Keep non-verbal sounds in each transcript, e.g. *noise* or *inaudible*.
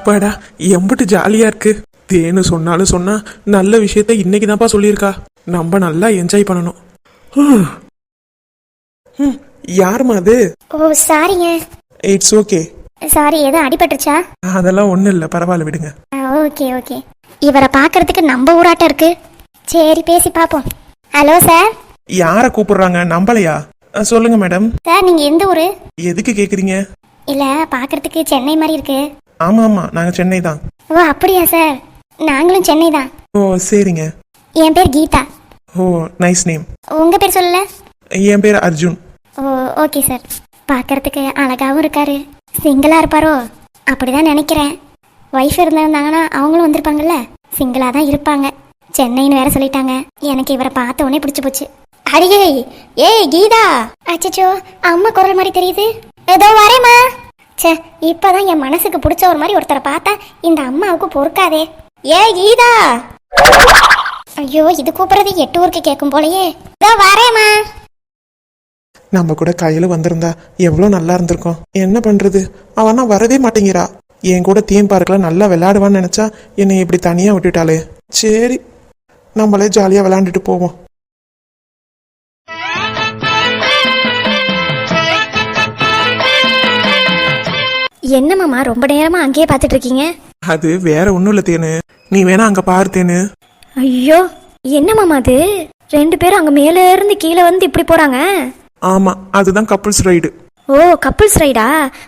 அப்பாடா எம்பிட்டு ஜாலியா இருக்கு. தேனு சொன்னாலும் சொன்னா நல்ல விஷயத்த இன்னைக்கு தான்ப்பா சொல்லியிருக்கா. நம்ம நல்லா என்ஜாய் பண்ணணும். ஹம், யாரும்மா அது? ஓ சாரிங்க இட்ஸ் ஓகே சாரி எதுவும் அடிபட்டுருச்சா? அதெல்லாம் ஒன்றும் இல்லை பரவாயில்ல விடுங்க. ஓகே ஓகே இவரை பார்க்கறதுக்கு நம்ம ஊராட்டம் இருக்கு. சரி பேசி பார்ப்போம். ஹலோ சார் யாரை கூப்பிடுறாங்க? நம்பலையா? அஹ், சொல்லுங்க மேடம் சார் நீங்கள் எந்த ஊர்? எதுக்கு கேக்குறீங்க? இல்லை பார்க்கறதுக்கு சென்னை மாதிரி இருக்கு. ஆமா ஆமா நாங்க சென்னை தான். ஓ அப்படியா சார்? நாங்களும் சென்னை தான். ஓ சரிங்க. என் பேர் கீதா. ஓ நைஸ் நேம் உங்கள் பேர் சொல்லல? என் பேர் அர்ஜுன். ஓ ஓகே சார் பார்க்கறதுக்கு அழகாவும் இருக்காரு. சிங்கிளாக இருப்பாரோ? அப்படிதான் நினைக்கிறேன். ஒய்ஃப் இருந்திருந்தாங்கன்னா அவங்களும் வந்திருப்பாங்கல்ல? சிங்கிளாக தான் இருப்பாங்க. சென்னைன்னு வேற சொல்லிட்டாங்க. எனக்கு இவரை பார்த்த உடனே பிடிச்சி போச்சு. அடியே ஏய் கீதா. அச்சச்சோ அம்மா குரல் மாதிரி தெரியுது. ஏதோ வரேம்மா. ச்சே இப்பதான் என் மனசுக்கு பிடிச்ச ஒரு மாதிரி ஒருத்தரை பார்த்தா இந்த அம்மாவுக்கு பொறுக்காதே. ஏய் கீதா! ஐயோ இது கூப்பிடுறது எட்டு ஊருக்கு கேட்கும் போலயே. இதோ வரேம்மா. நம்ம கூட கையில வந்திருந்தா எவ்வளோ நல்லா இருந்திருக்கும். என்ன பண்றது? அவனா வரவே மாட்டேங்கிறா. என் கூட தீம் பார்க்கல நல்லா விளையாடுவான்னு நினைச்சா என்னை இப்படி தனியா விட்டுட்டாளே. சரி நம்மளே ஜாலியா விளையாண்டுட்டு போவோம். என்ன மாமா ரொம்ப நேரமா அங்கேயே பார்த்துட்டு இருக்கீங்க அது வேற ஒன்றும் இல்லை தேனு. நீ வேணா அங்க பாரு தேனு. ஐயோ என்ன மாமா அது? ரெண்டு பேரும் அங்க மேல இருந்து கீழே வந்து இப்படி போறாங்க? ஆமா அதுதான் கப்புள்ஸ் ரைடு ஓ கப்புள்ஸ் ரைடா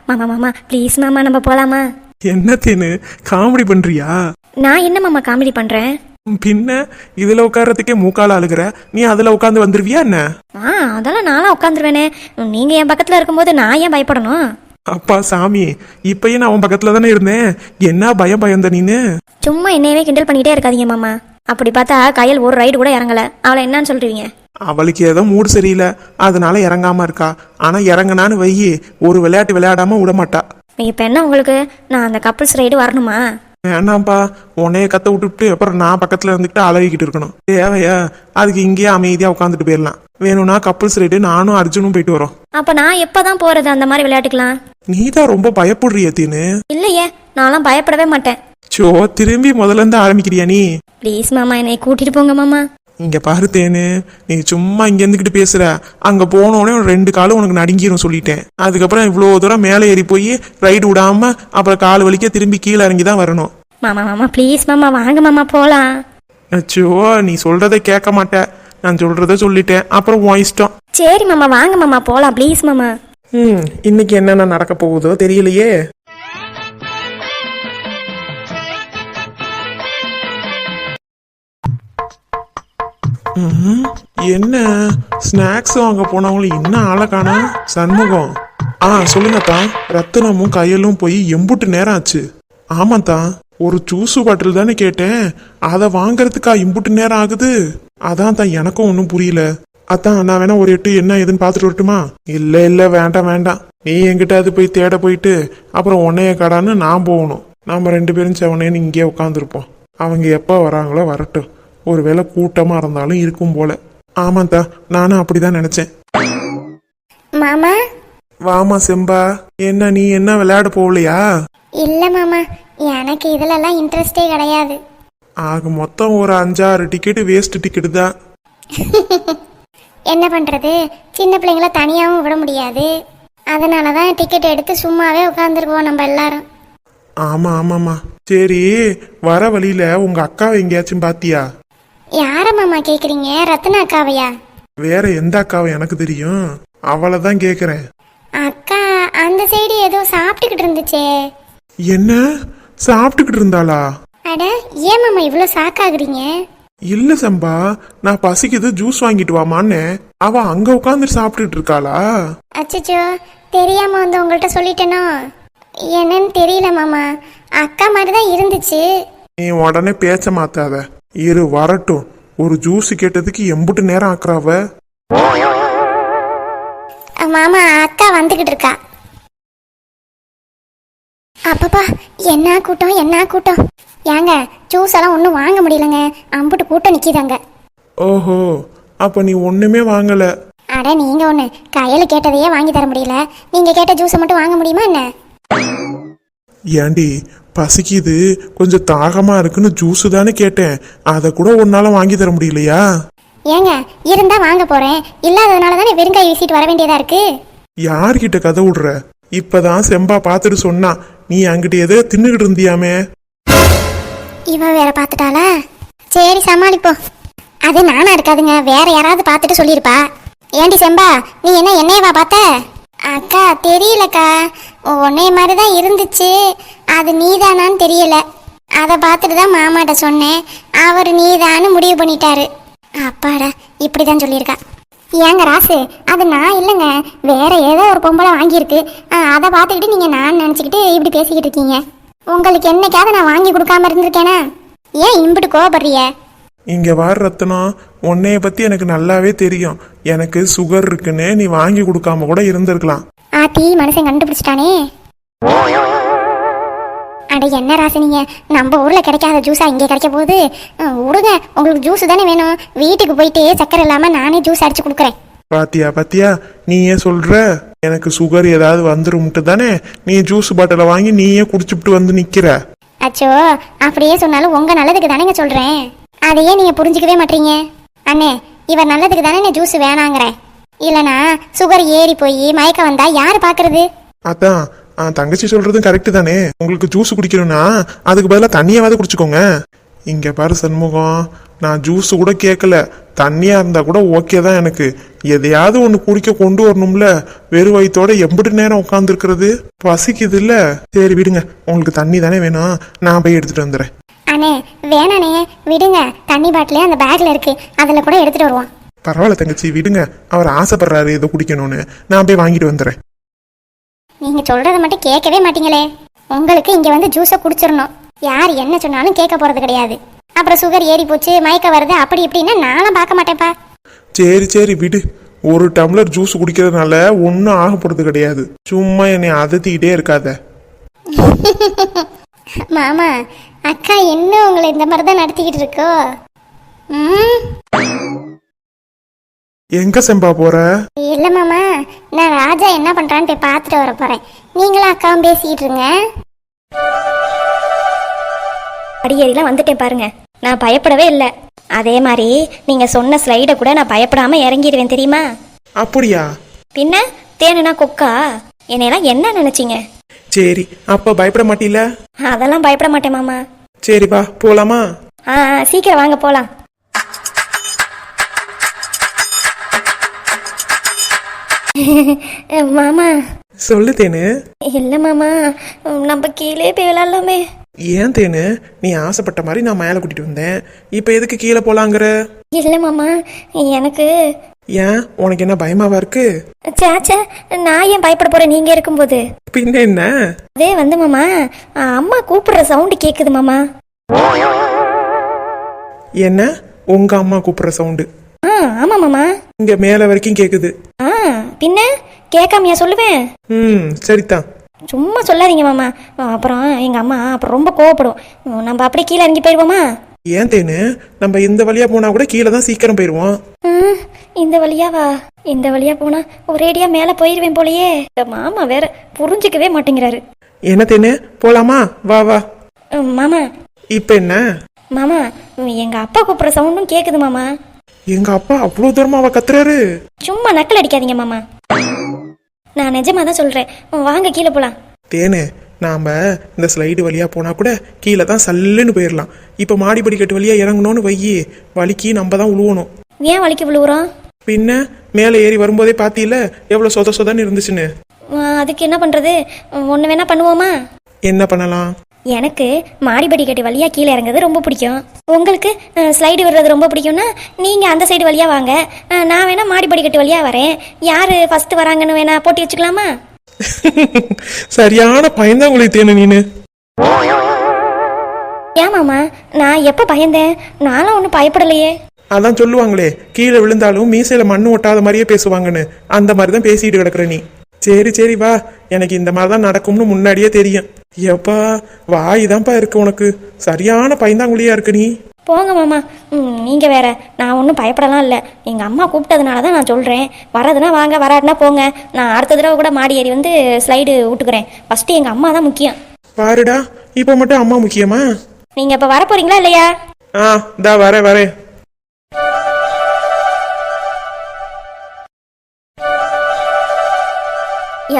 மாமா மாமா ப்ளீஸ் மாமா நம்ம போலாமா? என்ன தேனு காமெடி பண்றியா? நான் என்ன மாமா காமெடி பண்றேன்? பின்ன இதுல உட்கார்றதுக்கே மூக்கால அழுகுற. நீ அதுல உட்காந்து வந்துருவியா என்ன? ஆ அதெல்லாம் நானும் உட்காந்துருவேனே நீங்க என் பக்கத்துல இருக்கும்போது நான் ஏன் பயப்படணும்? அப்பா சாமி இப்பயும் நான் அவன் பக்கத்துல தானே இருந்தேன். என்ன பயம் பயந்த நீனு? சும்மா என்னையவே கிண்டல் பண்ணிட்டே இருக்காதீங்க மாமா. அப்படி பார்த்தா கையில் ஒரு ரைடு கூட இறங்கல. அவளை என்னன்னு சொல்றீங்க? அவளுக்கு ஏதோ மூடு சரியில்லை. அதனால இறங்காம இருக்கா. ஆனா இறங்குனான்னு வையி ஒரு விளையாட்டு விளையாடாம விட மாட்டா இப்போ என்ன உங்களுக்கு? நான் அந்த கப்புள்ஸ் ரைடு வரணுமா? வேண்டாம்ப்பா உன்னைய கத்த விட்டுவிட்டு அப்புறம் நான் பக்கத்துல இருந்துக்கிட்டு அழகிக்கிட்டு இருக்கணும். தேவையா? அதுக்கு இங்கேயே அமைதியா உட்காந்துட்டு போயிடலாம். வேணும்னா கப்புள்ஸ் ரைடு நானும் அர்ஜுனும் போயிட்டு வரோம். அப்போ நான் எப்போ தான் போகிறது அந்த மாதிரி விளையாட்டுக்கலாம் நீ தான் ரொம்ப பயப்படுறிய தீனு. இல்லையே நான்லாம் பயப்படவே மாட்டேன். சோ திரும்பி முதல்ல இருந்து ஆரம்பிக்கிறியா நீ? ப்ளீஸ் மாமா என்னை கூட்டிட்டு போங்க மாமா. இங்க பாரு தேனு நீ சும்மா இங்க இருந்துகிட்டு பேசுற. அங்க போனோடனே ரெண்டு காலும் உனக்கு நடுங்கிரும் சொல்லிட்டேன். அதுக்கப்புறம் இவ்வளோ தூரம் மேலே ஏறி போய் ரைடு விடாம அப்புறம் கால் வலிக்க திரும்பி கீழே இறங்கி தான் வரணும். மாமா மாமா ப்ளீஸ் மாமா வாங்க மாமா போலாம். அச்சோ நீ சொல்றதை கேட்க மாட்ட. நான் சொல்றத சொல்லிட்டேன். அப்புறம் உன் இஷ்டம். சரி மாமா வாங்க மாமா போலாம் ப்ளீஸ் மாமா. ம் இன்னைக்கு என்னென்ன நடக்க போகுதோ தெரியலையே. என்ன? ஸ்நாக்ஸ் வாங்க போனவங்களும் என்ன ஆளை காணா? சண்முகம். ஆ சொல்லுங்கத்தா ரத்தனமும் கையலும் போய் எம்புட்டு நேரம் ஆச்சு. ஆமாத்தா. ஒரு ஜூஸு பாட்டில் தானே கேட்டேன். அதை வாங்குறதுக்கா இம்புட்டு நேரம் ஆகுது? அதான் தான் எனக்கும் ஒன்றும் புரியல. அதான் நான் வேணா ஒரு எட்டு என்ன ஏதுன்னு பார்த்துட்டு வரட்டுமா? இல்லை இல்லை வேண்டாம் வேண்டாம். நீ என்கிட்ட அது போய் தேட போயிட்டு அப்புறம் உன்னைய கடான்னு நான் போகணும். நாம் ரெண்டு பேரும் செவனேன்னு இங்கேயே உட்காந்துருப்போம் அவங்க எப்போ வராங்களோ வரட்டும். ஒருவேளை கூட்டமா இருந்தாலும் இருக்கும் போல. ஆமாத்தா நானும் அப்படிதான் நினைச்சேன். மாமா? வாமா செம்பா. என்ன நீ என்ன விளையாட போகலையா? இல்ல மாமா. எனக்கு இதுலலாம் இன்ட்ரெஸ்டே கிடையாது. ஆக மொத்தம் ஒரு அஞ்சாறு டிக்கெட்டு வேஸ்ட் டிக்கெட்டு தான். *laughs* என்ன பண்றது? சின்ன பிள்ளைங்கள தனியாகவும் விட முடியாது. அதனால தான் டிக்கெட் எடுத்து சும்மாவே உட்காந்துருக்கோம் நம்ம எல்லாரும். ஆமா ஆமாம்மா. சரி வர வழியில உங்க அக்காவை எங்கேயாச்சும் பாத்தியா? யார மாமா கேக்குறீங்க? ரத்னா அக்காவையா? வேற எந்த அக்காவை எனக்கு தெரியும்? அவளை தான் கேக்குறேன். அக்கா அந்த சைடு ஏதோ சாப்பிட்டுக்கிட்டு இருந்துச்சே. என்ன? சாப்பிட்டுக்கிட்டு இருந்தாளா? அட ஏன் மாமா இவ்வளோ சாக்காகுறீங்க? இல்ல சம்பா நான் பசிக்குது ஜூஸ் வாங்கிட்டு வாமான்னு. அவ அங்க உட்காந்து சாப்பிட்டுட்டு இருக்காளா? அச்சச்சோ தெரியாம வந்து உங்கள்கிட்ட சொல்லிட்டேனோ? என்னன்னு தெரியல மாமா. அக்கா மாதிரி தான் இருந்துச்சு. நீ உடனே பேச்ச மாத்தாத. இரு வரட்டும். ஒரு ஜூஸ் கேட்டதுக்கு எம்புட்டு நேரம் ஆக்குறாவ? மாமா அக்கா வந்துகிட்டு இருக்கா. அப்பப்பா என்ன கூட்டம் என்ன கூட்டம்? ஏங்க ஜூஸ் எல்லாம் ஒன்றும் வாங்க முடியலங்க. அம்புட்டு கூட்டம் நிற்கிதாங்க ஓஹோ அப்ப நீ ஒண்ணுமே வாங்கல. அட நீங்க ஒன்று கையில் கேட்டதையே வாங்கி தர முடியல. நீங்க கேட்ட ஜூஸை மட்டும் வாங்க முடியுமா என்ன? ஏண்டி பசிக்குது கொஞ்சம் தாகமா இருக்குன்னு ஜூஸ் தானே கேட்டேன். அதை கூட உன்னால வாங்கி தர முடியலையா? ஏங்க இருந்தா வாங்க போறேன். இல்லாததுனால தானே வெறுங்காய் வீசிட்டு வர வேண்டியதா இருக்கு? யார்கிட்ட கதை விடுற? இப்பதான் செம்பா பார்த்துட்டு சொன்னா நீ அங்கிட்ட எதோ தின்னுகிட்டு இருந்தியாமே? இவ வேற பார்த்துட்டாளா? சரி சமாளிப்போம் அது நானா இருக்காதுங்க வேற யாராவது பார்த்துட்டு சொல்லியிருப்பா. ஏண்டி செம்பா நீ என்ன என்னையவா பார்த்த? அக்கா தெரியலக்கா. உன்னைய மாதிரி தான் இருந்துச்சு. அது நீதானான்னு தெரியல. அதை பார்த்துட்டு தான் மாமாட்ட சொன்னேன். அவர் நீதான்னு முடிவு பண்ணிட்டாரு. அப்பாடா இப்படி தான் சொல்லியிருக்கா. ஏங்க ராசு அது நான் இல்லைங்க. வேற ஏதோ ஒரு பொம்பளை வாங்கியிருக்கு. ஆ, அதை பார்த்துக்கிட்டு நீங்கள் நான் நினச்சிக்கிட்டு இப்படி பேசிக்கிட்டு இருக்கீங்க. உங்களுக்கு என்னைக்காவது நான் வாங்கி கொடுக்காம இருந்திருக்கேனா? ஏன் இம்பிட்டு கோவப்படுறிய இங்க வார ரத்னம் உன்னைய பத்தி எனக்கு நல்லாவே தெரியும். எனக்கு சுகர் இருக்குன்னு நீ வாங்கி கொடுக்காம கூட இருந்திருக்கலாம். ஆத்தி மனுஷன் கண்டுபிடிச்சிட்டானே. அட என்ன ராசு நீங்க? நம்ம ஊர்ல கிடைக்காத ஜூஸா இங்கே கிடைக்க போகுது விடுங்க உங்களுக்கு ஜூஸ் தானே வேணும். வீட்டுக்கு போயிட்டு சக்கரை இல்லாம நானே ஜூஸ் அடிச்சு கொடுக்குறேன். பாத்தியா பாத்தியா? நீ ஏன் சொல்ற. எனக்கு சுகர் ஏதாவது வந்துரும்ட்டு தானே? நீ ஜூஸ் பாட்டிலை வாங்கி நீயே குடிச்சுப்புட்டு வந்து நிக்கிற. அச்சோ அப்படியே சொன்னாலும் உங்க நல்லதுக்கு தானேங்க சொல்றேன். அதையே நீங்க புரிஞ்சுக்கவே மாட்டீங்க. அண்ணே இவர் நல்லதுக்கு தானே ஜூஸ் வேணாங்கிறேன் இல்லனா சுகர் ஏறி போய் மயக்கம் வந்தா யாரு பாக்குறது? அதான் தங்கச்சி சொல்றதும் கரெக்ட் தானே? உங்களுக்கு ஜூஸ் குடிக்கணும்னா அதுக்கு பதிலாக தண்ணியாவது குடிச்சுக்கோங்க. இங்க பாரு சண்முகம் நான் ஜூஸ் கூட கேட்கல தண்ணியா இருந்தா கூட ஓகே தான் எனக்கு. எதையாவது ஒன்று குடிக்க கொண்டு வரணும்ல. வெறும் வயித்தோட எம்பிட்டு நேரம் உட்காந்துருக்கிறது பசிக்குது இல்ல சரி விடுங்க. உங்களுக்கு தண்ணி தானே வேணும். நான் போய் எடுத்துட்டு வந்துடுறேன். அண்ணே வேணாண்ணே. விடுங்க. தண்ணி பாட்டிலே அந்த பேக்ல இருக்கு. அதுல கூட எடுத்துட்டு வருவோம். பரவாயில்ல தங்கச்சி விடுங்க. அவர் ஆசைப்படுறாரு ஏதோ குடிக்கணும்னு. நான் போய் வாங்கிட்டு வந்துடுறேன். நீங்க சொல்றத மட்டும் கேட்கவே மாட்டீங்களே. உங்களுக்கு இங்க வந்து ஜூஸை குடிச்சிடணும். யார் என்ன சொன்னாலும் கேட்க போறது கிடையாது. அப்புறம் சுகர் ஏறி போச்சு மயக்க வருது அப்படி இப்படின்னா நானும் பார்க்க மாட்டேன்ப்பா. சரி சரி விடு. ஒரு டம்ளர் ஜூஸ் குடிக்கிறதுனால ஒன்றும் ஆக போகிறது கிடையாது. சும்மா என்னை அதத்திக்கிட்டே இருக்காத. *laughs* மாமா அக்கா என்ன உங்களை இந்த மாதிரி தான் நடத்திக்கிட்டு இருக்கோ? ம்? எங்க செம்பா போற? இல்ல மாமா நான் ராஜா என்ன பண்றான்னு போய் பார்த்துட்டு வர போறேன். நீங்களும் அக்காவும் பேசிக்கிட்டு இருங்க. படியேறிலாம் வந்துட்டேன் பாருங்க. நான் பயப்படவே இல்லை. அதே மாதிரி நீங்க சொன்ன ஸ்லைடை கூட நான் பயப்படாம இறங்கிடுவேன் தெரியுமா? அப்படியா? பின்ன தேனுனா கொக்கா? என்னையெல்லாம் என்ன நினைச்சீங்க? சரி அப்ப பயப்பட மாட்டீல அதெல்லாம் பயப்பட மாட்டேன் மாமா. சரி வா போலாமா? ஆ ஆ, சீக்கிரம் வாங்க போலாம். *laughs* மாமா. சொல்லு தேனு. இல்லை மாமா. நம்ம கீழே போய் விளாட்லாமே. ஏன் தேனு? நீ ஆசைப்பட்ட மாதிரி நான் மேலே கூட்டிட்டு வந்தேன். இப்போ எதுக்கு கீழே போலாங்கிற? இல்லை மாமா. எனக்கு ஏன்? உனக்கு என்ன பயமாவா இருக்கு? சேச்சே நான் ஏன் பயப்பட போறேன்? நீங்க இருக்கும்போது. பின்ன என்ன? அதே வந்து மாமா. அம்மா கூப்பிடுற சவுண்டு கேக்குது மாமா. என்ன? உங்க அம்மா கூப்பிடுற சவுண்டு. ஆ ஆமா மாமா. இங்க மேல வரைக்கும் கேக்குது. ஆ? பின்ன கேட்காமையா சொல்லுவேன்? ம் சரிதான் சும்மா சொல்லாதீங்க மாமா. அப்புறம் எங்க அம்மா அப்புறம் ரொம்ப கோவப்படும். நம்ம அப்படியே கீழே இறங்கி போயிடுவோமா? ஏன் தேனு? நம்ம இந்த வழியா போனா கூட கீழே தான் சீக்கிரம் போயிடுவோம் ம், இந்த வழியாவா? இந்த வழியா போனா ஒரேடியா மேலே போயிடுவேன் போலயே. மாமா வேற புரிஞ்சுக்கவே மாட்டேங்கிறாரு. என்ன தேனு? போலாமா? வா வா. மாமா. இப்ப என்ன? மாமா எங்க அப்பா கூப்பிடுற சவுண்டும் கேக்குது மாமா. எங்க அப்பா அவ்வளவு தூரமா அவ கத்துறாரு. சும்மா நக்கல் அடிக்காதீங்க மாமா. நான் நிஜமா தான் சொல்றேன். வாங்க கீழே போலாம். தேனு நாம இந்த ஸ்லைடு வழியா போனா கூட கீழே தான் சல்லுன்னு போயிடலாம் இப்ப மாடி படிக்கட்டு வழியா இறங்கணும்னு வையி வலிக்கு நம்ம தான் உழுவணும். ஏன் வலிக்கு விழுவுறோம்? பின்ன மேலே ஏறி வரும்போதே பாத்தீல எவ்வளவு சொத சொதன்னு இருந்துச்சுன்னு. அதுக்கு என்ன பண்றது? ஒன்று வேணா பண்ணுவோமா? என்ன பண்ணலாம்? எனக்கு மாடிப்படி கட்டி வழியா கீழே இறங்குறது ரொம்ப பிடிக்கும். உங்களுக்கு ஸ்லைடு விடுறது ரொம்ப பிடிக்கும்னா நீங்க அந்த சைடு வழியா வாங்க. நான் வேணா மாடிப்படி கட்டி வழியா வரேன். யாரு ஃபர்ஸ்ட் வராங்கன்னு வேணா போட்டி வச்சுக்கலாமா? *laughs* சரியான பயந்தாங்குழி தேனு நீனு. ஏன் மாமா நான் எப்போ பயந்தேன்? நானும் ஒன்றும் பயப்படலையே. அதான் சொல்லுவாங்களே கீழே விழுந்தாலும் மீசையில மண்ணு ஒட்டாத மாதிரியே பேசுவாங்கன்னு. அந்த மாதிரி தான் பேசிட்டு கிடக்குற நீ. சரி சரி வா. எனக்கு இந்த மாதிரி தான் நடக்கும்னு முன்னாடியே தெரியும். எப்பா வாய் தான்ப்பா இருக்கு உனக்கு. சரியான பயந்தாங்குழியா இருக்கு நீ. போங்க மாமா. ம், நீங்க வேற. நான் ஒன்றும் பயப்படலாம் இல்லை. எங்கள் அம்மா கூப்பிட்டதுனால தான் நான் சொல்கிறேன் வரதுன்னா வாங்க வராதுன்னா போங்க. நான் அடுத்த தடவை கூட மாடி ஏறி வந்து ஸ்லைடு விட்டுக்கிறேன் ஃபஸ்ட்டு எங்கள் அம்மா தான் முக்கியம். பாருடா இப்போ மட்டும் அம்மா முக்கியமா? நீங்க இப்ப வர போறீங்களா இல்லையா? ஆ இந்தா வரேன் வரேன்.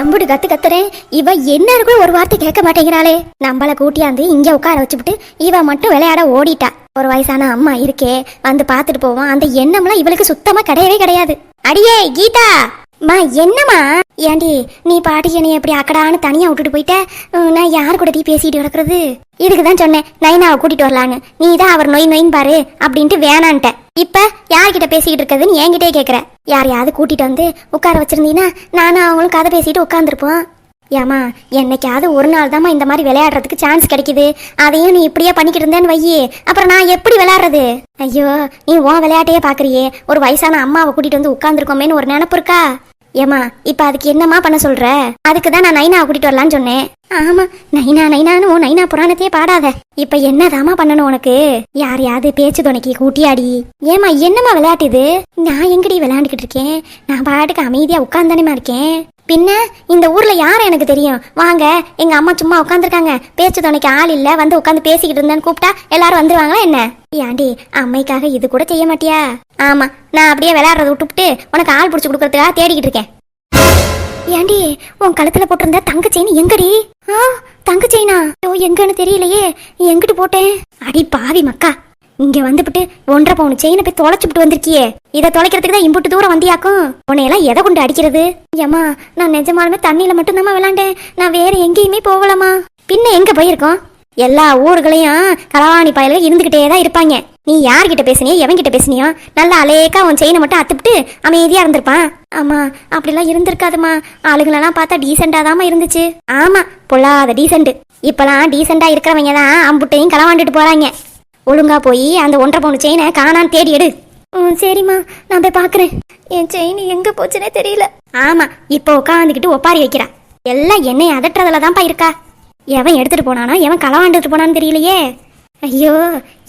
எம்புடு கத்து கத்துறேன். இவ என்ன கூட ஒரு வார்த்தை கேட்க மாட்டேங்கிறாளே. நம்மள கூட்டியாந்து இங்க உட்கார வச்சுட்டு இவ மட்டும் விளையாட ஓடிட்டா. ஒரு வயசான அம்மா இருக்கே. வந்து பாத்துட்டு போவோம் அந்த எண்ணம்லாம் இவளுக்கு சுத்தமா கிடையவே கிடையாது. அடியே கீதா! மா என்னம்மா? ஏண்டி நீ பாட்டி என்னை எப்படி அக்கடான்னு தனியா விட்டுட்டு போயிட்ட? நான் யார் கூட தீ பேசிட்டு கிடக்குறது? இதுக்கு தான் சொன்னேன் நைனாவை கூட்டிட்டு வரலான்னு. நீ தான் அவர் நொய் நொயின் பாரு அப்படின்ட்டு வேணான்ட்ட. இப்ப யார்கிட்ட பேசிக்கிட்டு இருக்கிறதுன்னு என்கிட்டே கேக்குற. யாரையாவது கூட்டிட்டு வந்து உட்கார வச்சிருந்தீங்கன்னா நானும் அவங்களும் கதை பேசிட்டு உட்காந்துருப்போம் ஏமா என்னைக்காவது ஒரு நாள் தாம்மா இந்த மாதிரி விளையாடுறதுக்கு சான்ஸ் கிடைக்குது. அதையும் நீ இப்படியே பண்ணிக்கிட்டு இருந்தேன்னு வையே அப்புறம் நான் எப்படி விளையாடுறது? ஐயோ நீ உன் விளையாட்டையே பாக்குறியே. ஒரு வயசான அம்மாவை கூட்டிட்டு வந்து உட்காந்துருக்கோமேன்னு ஒரு நினப்பு இருக்கா? ஏமா இப்ப அதுக்கு என்னம்மா பண்ண சொல்ற? அதுக்கு தான் நான் நைனா கூட்டிட்டு வரலான்னு சொன்னேன். ஆமா நைனா நைனான்னு உன் நைனா புராணத்தையே பாடாத. இப்ப என்னதாம்மா பண்ணணும் உனக்கு? யாரையாவது பேச்சு துணைக்கு கூட்டியாடி. ஏமா என்னம்மா விளையாட்டு இது? நான் எங்கடி விளையாண்டுகிட்டு இருக்கேன்? நான் பாட்டுக்கு அமைதியா உட்கார்ந்தானேமா இருக்கேன்? பின்ன இந்த ஊர்ல யாரும் எனக்கு தெரியும்? வாங்க எங்க அம்மா சும்மா உட்காந்துருக்காங்க பேச்சு துணைக்கு ஆள் இல்ல வந்து உட்காந்து பேசிக்கிட்டு இருந்தேன்னு கூப்பிட்டா எல்லாரும் வந்துருவாங்களா என்ன? ஏண்டி அம்மைக்காக இது கூட செய்ய மாட்டியா? ஆமா நான் அப்படியே விளையாடுறத விட்டுப்புட்டு உனக்கு ஆள் பிடிச்சி கொடுக்கறதுக்காக தேடிக்கிட்டு இருக்கேன். ஏண்டி உன் கழுத்துல போட்டிருந்த தங்க செயின் எங்கடி? ஆ தங்க செயினா? ஐயோ எங்கன்னு தெரியலையே. எங்கிட்டு போட்டேன் அடி பாவி மக்கா. இங்க வந்துபிட்டு ஒன்றரை பவுன் செயினை போய் தொலைச்சுட்டு வந்திருக்கியே. இதை தொலைக்கிறதுக்கு தான் இம்புட்டு தூரம் வந்தியாக்கும். உன்னையெல்லாம் எதை கொண்டு அடிக்கிறது? ஏம்மா நான் நிஜமாலுமே தண்ணியில மட்டும்தாம்மா விளாண்டேன். நான் வேற எங்கேயுமே போகலாமா பின்ன எங்க போயிருக்கோம்? எல்லா ஊர்களையும் களவாணி பயலுக இருந்துகிட்டே தான் இருப்பாங்க. நீ யார்கிட்ட பேசுனியோ எவன்கிட்ட பேசுனியோ நல்லா அலேக்கா உன் செயினை மட்டும் அத்துப்பிட்டு அமைதியா இருந்திருப்பான். ஆமா அப்படிலாம் இருந்திருக்காதுமா ஆளுங்களெல்லாம் பார்த்தா டீசெண்டா தாமா இருந்துச்சு. ஆமா பொல்லாத டீசெண்ட் இப்பெல்லாம் டீசெண்டா இருக்கிறவங்க தான் அம்புட்டையும் களவாண்டுட்டு போறாங்க. ஒழுங்கா போய் அந்த ஒன்றரை பவுன் செயினை காணான்னு தேடி எடு. ம் சரிம்மா. நான் போய் பார்க்குறேன். என் செயின் எங்க போச்சுனே தெரியல. ஆமா இப்போ உட்காந்துக்கிட்டு ஒப்பாரி வைக்கிறா. எல்லாம் என்னை அதட்டுறதுல தான்ப்பா இருக்கா. எவன் எடுத்துட்டு போனானோ எவன் களவாண்டுட்டு போனான்னு தெரியலையே. ஐயோ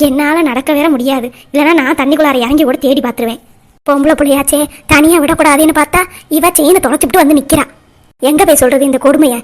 என்னால நடக்க வேற முடியாது. இல்லைன்னா நான் தண்ணிக்குள்ளார இறங்கி கூட தேடி பார்த்துருவேன். பொம்பளை புள்ளையாச்சே தனியா விடக்கூடாதுன்னு பார்த்தா இவ செயினை தொலைச்சிட்டு வந்து நிக்கிறா. எங்க போய் சொல்றது இந்த கொடுமைய?